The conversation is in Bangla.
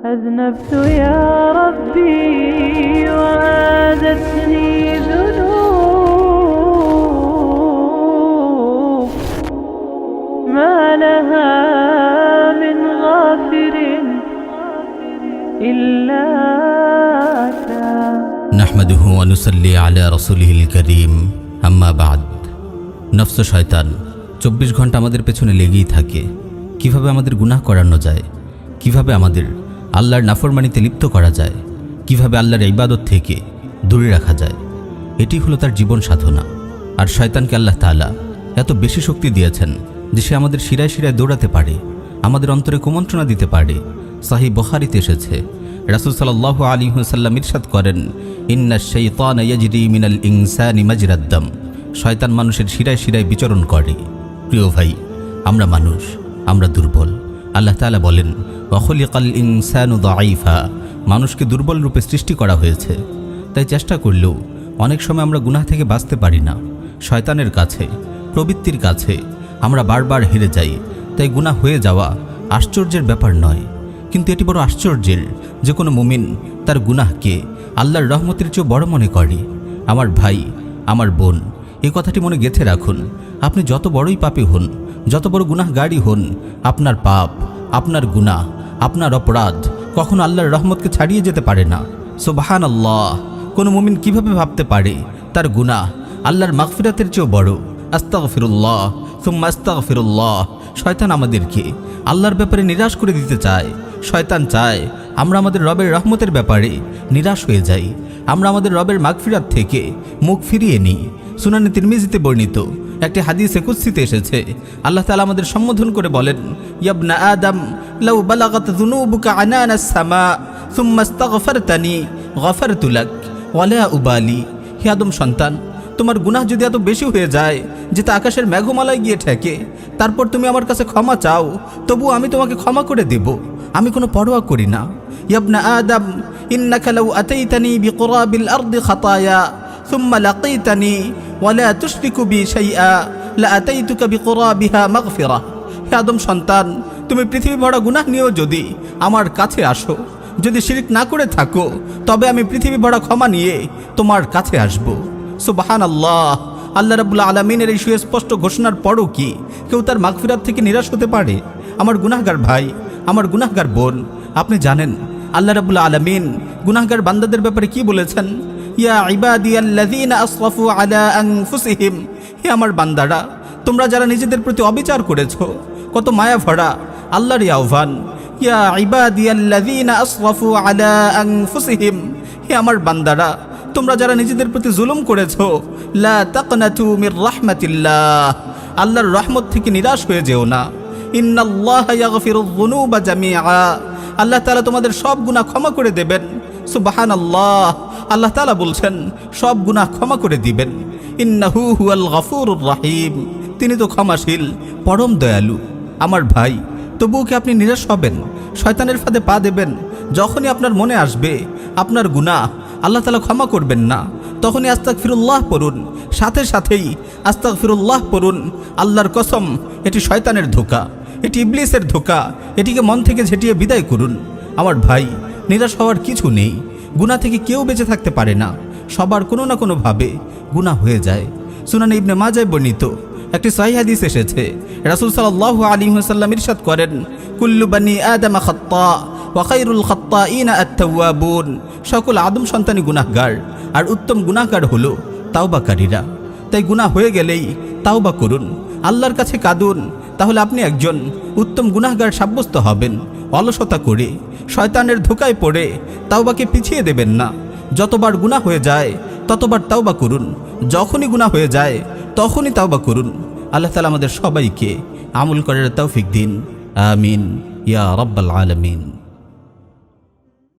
أذنبت يا ربي وعادتني ذنوب ما لها من غافر إلا أتى নাহমাদুহু অনুসল্লি আলা রসুলিহিল করিম আম্মা বাদ নফস শয়তান চব্বিশ ঘন্টা আমাদের পেছনে লেগেই থাকে কিভাবে আমাদের গুনাহ করানো যায় কিভাবে আমাদের আল্লাহর নাফরমানিতে লিপ্ত করা যায়। কীভাবে আল্লাহর ইবাদত থেকে দূরে রাখা যায়। এটি হলো তার জীবন সাধনা। আর শয়তানকে আল্লাহ তাআলা এত বেশি শক্তি দিয়েছেন যে সে আমাদের শিরায় শিরায় দৌড়াতে পারে, আমাদের অন্তরে কুমন্ত্রণা দিতে পারে। সাহি বহারিতে এসেছে, রাসুল সাল্লাহ আলী হুসাল্লাম ইরশাদ করেন, ইন্না শৈতান ইয়াজরি মিনাল ইনসানি শয়তান মানুষের শিরায় শিরায় বিচরণ করে। প্রিয় ভাই, আমরা মানুষ, আমরা দুর্বল। আল্লাহ তালা বলেন অখলিকাল ইনসানু দাইফা মানুষকে দুর্বল রূপে সৃষ্টি করা হয়েছে। তাই চেষ্টা করলেও অনেক সময় আমরা গুনাহ থেকে বাঁচতে পারি না। শয়তানের কাছে, প্রবৃত্তির কাছে আমরা বারবার হেরে যাই। তাই গুনাহ হয়ে যাওয়া আশ্চর্যের ব্যাপার নয়। কিন্তু এটি বড় আশ্চর্যের যে কোনো মুমিন তার গুনাহকে আল্লাহর রহমতের চেয়েও বড় মনে করে। আমার ভাই, আমার বোন, এ কথাটি মনে গেঁথে রাখুন। আপনি যত বড়ই পাপী হন, যত বড় গুনাহগারই হন, আপনার পাপ আপনার গুনাহ, আপনার অপরাধ কখনো আল্লাহর রহমতকে ছাড়িয়ে যেতে পারে না। সোবাহান আল্লাহ কোনো মুমিন কীভাবে ভাবতে পারে? তার গুনাহ আল্লাহর মাগফিরাতের চেয়েও বড়। আস্তাগ ফিরুল্লাহ সুম্মা আস্তাগ ফিরুল্লাহ শয়তান আমাদেরকে আল্লাহর ব্যাপারে নিরাশ করে দিতে চায়। শয়তান চায় আমরা আমাদের রবের রহমতের ব্যাপারে নিরাশ হয়ে যাই। আমরা আমাদের রবের মাগফিরাত থেকে মুখ ফিরিয়ে নিই। সুনানি তিরমিজিতে বর্ণিত একটি হাদিসে কুৎসিতে এসেছে আল্লাহ তাআলা আমাদের সম্বোধন করে বলেন ইয়াবনা আদম লাউ বালাগাত যুনুবুকা আনানাস সামা সুম্মা আস্তাগফারতানি গফারতু লাক ওয়ালা উবালি হে আদম সন্তান তোমার গুনাহ যদি এত বেশি হয়ে যায় যে তা আকাশের মেঘমালায় গিয়ে ঠেকে তারপর তুমি আমার কাছে ক্ষমা চাও তবু আমি তোমাকে ক্ষমা করে দেব আমি কোনো পরোয়া করি না ইয়াবনা আদম ইন্নাকা লাউ আতাইতানি বিকুরাবিল আরদি খাতায়া ثم لقيتني ওয়ালা তুষ্টিকু বি সাইয়া লা আতাইতুকা বিকুরাবিহা মাগফিরা হে আদম সন্তান, তুমি পৃথিবী ভরা গুনাহ নিয়েও যদি আমার কাছে আসো, যদি শিরিক না করে থাকো, তবে আমি পৃথিবী ভরা ক্ষমা নিয়ে তোমার কাছে আসব। সুবাহান আল্লাহ আল্লাহ রাবুল্লা আলমিনের এই সুস্পষ্ট ঘোষণার পরও কি কেউ তার মাগফিরাত থেকে নিরাশ হতে পারে? আমার গুনাহগার ভাই, আমার গুনাহগার বোন, আপনি জানেন, আল্লাহ রাবুল্লা আলমিন গুনাহগার বান্দাদের ব্যাপারে কি বলেছেন? ইয়া আলা হে আমার বান্দারা, তোমরা যারা নিজেদের প্রতি অবিচার করেছ, কত মায়া ভরা আল্লাহর এই আহ্বান। ইয়া আলা হে আমার বান্দারা, তোমরা যারা নিজেদের প্রতি জুলুম করেছ, লা আল্লাহর রহমত থেকে নিরাশ হয়ে যেও না। আল্লাহ তাআলা তোমাদের সব গুনাহ ক্ষমা করে দেবেন। সুবহানাল্লাহ। আল্লাহ তাআলা বলছেন, সব গুনাহ ক্ষমা করে দিবেন। ইন্নাহু হুয়াল গফুরুর রাহিম। তিনি তো ক্ষমাশীল, পরম দয়ালু। আমার ভাই, তবুও কি আপনি নিরাশ হবেন? শয়তানের ফাঁদে পা দেবেন। যখনই আপনার মনে আসবে, আপনার গুনাহ আল্লাহ তালা ক্ষমা করবেন না। তখনই আস্তাক ফিরুল্লাহ পড়ুন। সাথে সাথেই আস্তাক ফিরুল্লাহ পড়ুন। আল্লাহর কসম, এটি শয়তানের ধোকা। এটি ইবলিসের ধোকা। এটিকে মন থেকে ঝেঁটিয়ে বিদায় করুন। আমার ভাই, নিরাশ হওয়ার কিছু নেই। গুণা থেকে কেউ বেঁচে থাকতে পারে না। সবার কোনো না কোনোভাবে গুণা হয়ে যায়। সুনানি ইবনে মাজায় বর্ণিত একটি সহি হাদিস এসেছে। রাসূল সাল্লাল্লাহু আলাইহি ওয়াসাল্লাম ইরশাদ করেন, কুল্লু বানি আদম খাত্তা ওয়া খায়রুল খাত্তাইনা আত-তাওয়াবুন। সকল আদম সন্তানী গুনাহগার, আর উত্তম গুনাহগার হলো তাওবাকারীরা। তাই গুনাহ হয়ে গেলেই তাওবা করুন। আল্লাহর কাছে কাঁদুন, তাহলে আপনি একজন উত্তম গুনাহগার সাব্যস্ত হবেন, অলসতা করে। শয়তানের ধোকায় পড়ে তাওবাকে পিছিয়ে দেবেন না। যতবার গুণা হয়ে যায়, ততবার তাওবা করুন। যখনই গুণা হয়ে যায়, তখনই তাওবা করুন। আল্লাহ তালা আমাদের সবাইকে আমুল করার তৌফিক দিন। আমিন। ইয়া রব্বাল আলমিন।